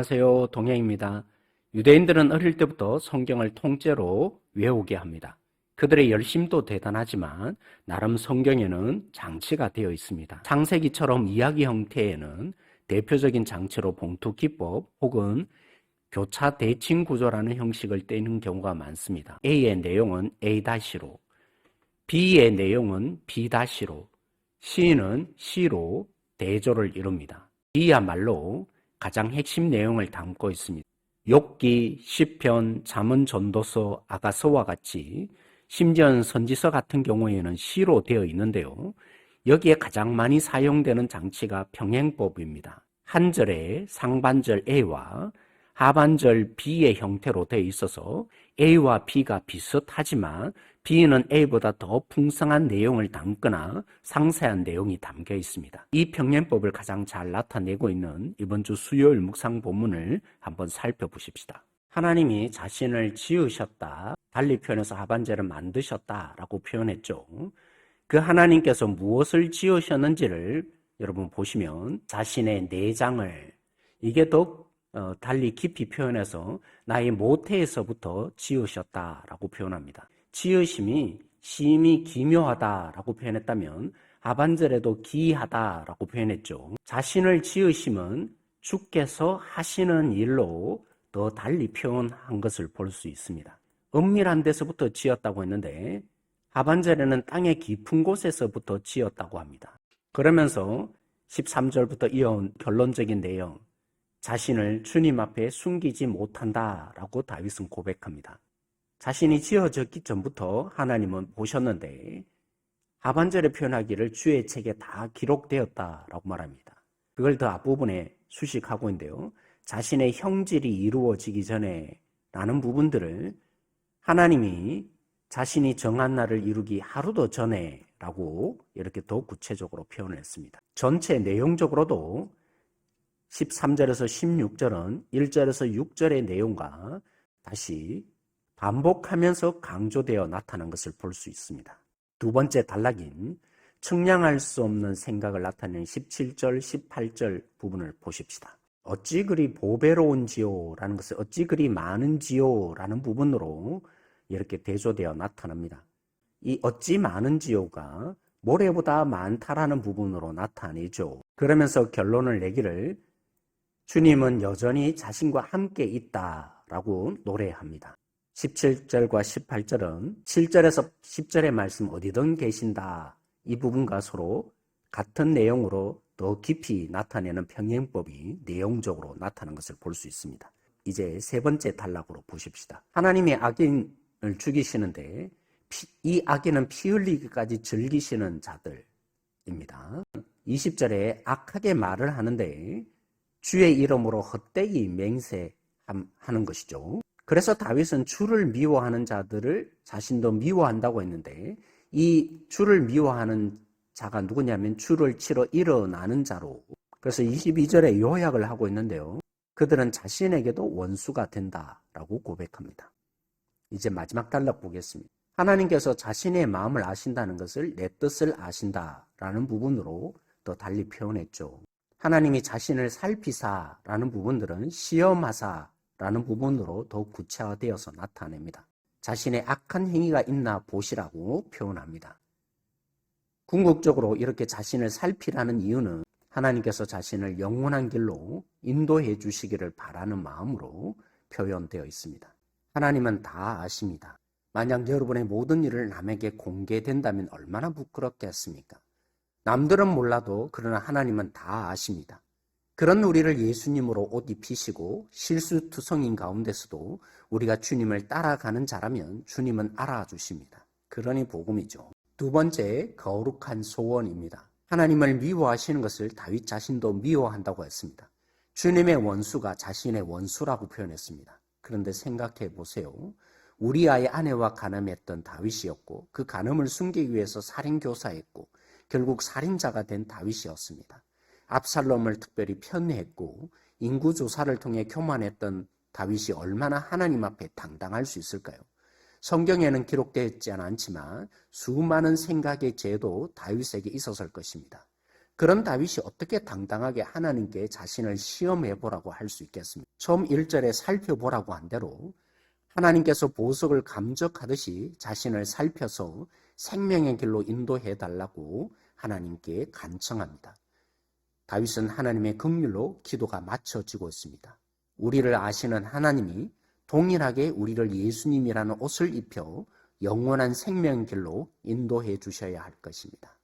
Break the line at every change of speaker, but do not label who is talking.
안녕하세요. 동양입니다. 유대인들은 어릴 때부터 성경을 통째로 외우게 합니다. 그들의 열심도 대단하지만 나름 성경에는 장치가 되어 있습니다. 창세기처럼 이야기 형태에는 대표적인 장치로 봉투 기법 혹은 교차 대칭 구조라는 형식을 떼는 경우가 많습니다. A의 내용은 A-로, B의 내용은 B-로, C는 C로 대조를 이룹니다. D야말로 가장 핵심 내용을 담고 있습니다. 욥기, 시편, 잠언 전도서, 아가서와 같이 심지어 선지서 같은 경우에는 시로 되어 있는데요. 여기에 가장 많이 사용되는 장치가 평행법입니다. 한 절에 상반절 A와 하반절 B의 형태로 되어 있어서 A와 B가 비슷하지만 B는 A보다 더 풍성한 내용을 담거나 상세한 내용이 담겨 있습니다. 이 평행법을 가장 잘 나타내고 있는 이번 주 수요일 묵상 본문을 한번 살펴보십시다. 하나님이 자신을 지으셨다. 달리 표현해서 하반절을 만드셨다라고 표현했죠. 그 하나님께서 무엇을 지으셨는지를 여러분 보시면 자신의 내장을 이게 더 어, 달리 깊이 표현해서 나의 모태에서부터 지으셨다라고 표현합니다. 지으심이 심히 기묘하다라고 표현했다면 하반절에도 기이하다라고 표현했죠. 자신을 지으심은 주께서 하시는 일로 더 달리 표현한 것을 볼 수 있습니다. 은밀한 데서부터 지었다고 했는데 하반절에는 땅의 깊은 곳에서부터 지었다고 합니다. 그러면서 13절부터 이어온 결론적인 내용 자신을 주님 앞에 숨기지 못한다라고 다윗은 고백합니다. 자신이 지어졌기 전부터 하나님은 보셨는데 하반절에 표현하기를 주의 책에 다 기록되었다라고 말합니다. 그걸 더 앞부분에 수식하고 있는데요. 자신의 형질이 이루어지기 전에 라는 부분들을 하나님이 자신이 정한 날을 이루기 하루도 전에 라고 이렇게 더 구체적으로 표현을 했습니다. 전체 내용적으로도 13절에서 16절은 1절에서 6절의 내용과 다시 반복하면서 강조되어 나타난 것을 볼 수 있습니다. 두 번째 단락인 측량할 수 없는 생각을 나타내는 17절, 18절 부분을 보십시다. 어찌 그리 보배로운지요? 라는 것을 어찌 그리 많은지요? 라는 부분으로 이렇게 대조되어 나타납니다. 이 어찌 많은지요가 모래보다 많다라는 부분으로 나타내죠. 그러면서 결론을 내기를 주님은 여전히 자신과 함께 있다라고 노래합니다. 17절과 18절은 7절에서 10절의 말씀 어디든 계신다. 이 부분과 서로 같은 내용으로 더 깊이 나타내는 평행법이 내용적으로 나타나는 것을 볼 수 있습니다. 이제 세 번째 단락으로 보십시다. 하나님의 악인을 죽이시는데 피, 이 악인은 피 흘리기까지 즐기시는 자들입니다. 20절에 악하게 말을 하는데 주의 이름으로 헛되이 맹세하는 것이죠. 그래서 다윗은 주를 미워하는 자들을 자신도 미워한다고 했는데 이 주를 미워하는 자가 누구냐면 주를 치러 일어나는 자로 그래서 22절에 요약을 하고 있는데요. 그들은 자신에게도 원수가 된다라고 고백합니다. 이제 마지막 단락 보겠습니다. 하나님께서 자신의 마음을 아신다는 것을 내 뜻을 아신다라는 부분으로 더 달리 표현했죠. 하나님이 자신을 살피사라는 부분들은 시험하사 라는 부분으로 더욱 구체화되어서 나타냅니다. 자신의 악한 행위가 있나 보시라고 표현합니다. 궁극적으로 이렇게 자신을 살피라는 이유는 하나님께서 자신을 영원한 길로 인도해 주시기를 바라는 마음으로 표현되어 있습니다. 하나님은 다 아십니다. 만약 여러분의 모든 일을 남에게 공개된다면 얼마나 부끄럽겠습니까? 남들은 몰라도 그러나 하나님은 다 아십니다. 그런 우리를 예수님으로 옷 입히시고 실수투성인 가운데서도 우리가 주님을 따라가는 자라면 주님은 알아주십니다. 그러니 복음이죠. 두 번째 거룩한 소원입니다. 하나님을 미워하시는 것을 다윗 자신도 미워한다고 했습니다. 주님의 원수가 자신의 원수라고 표현했습니다. 그런데 생각해 보세요. 우리아의 아내와 간음했던 다윗이었고 그 간음을 숨기기 위해서 살인 교사했고 결국 살인자가 된 다윗이었습니다. 압살롬을 특별히 편애했고 인구 조사를 통해 교만했던 다윗이 얼마나 하나님 앞에 당당할 수 있을까요? 성경에는 기록되어 있지 않지만 수많은 생각의 죄도 다윗에게 있었을 것입니다. 그런 다윗이 어떻게 당당하게 하나님께 자신을 시험해 보라고 할 수 있겠습니까? 처음 1절에 살펴보라고 한 대로 하나님께서 보석을 감적하듯이 자신을 살펴서 생명의 길로 인도해 달라고 하나님께 간청합니다. 다윗은 하나님의 긍휼로 기도가 맞춰지고 있습니다. 우리를 아시는 하나님이 동일하게 우리를 예수님이라는 옷을 입혀 영원한 생명 길로 인도해 주셔야 할 것입니다.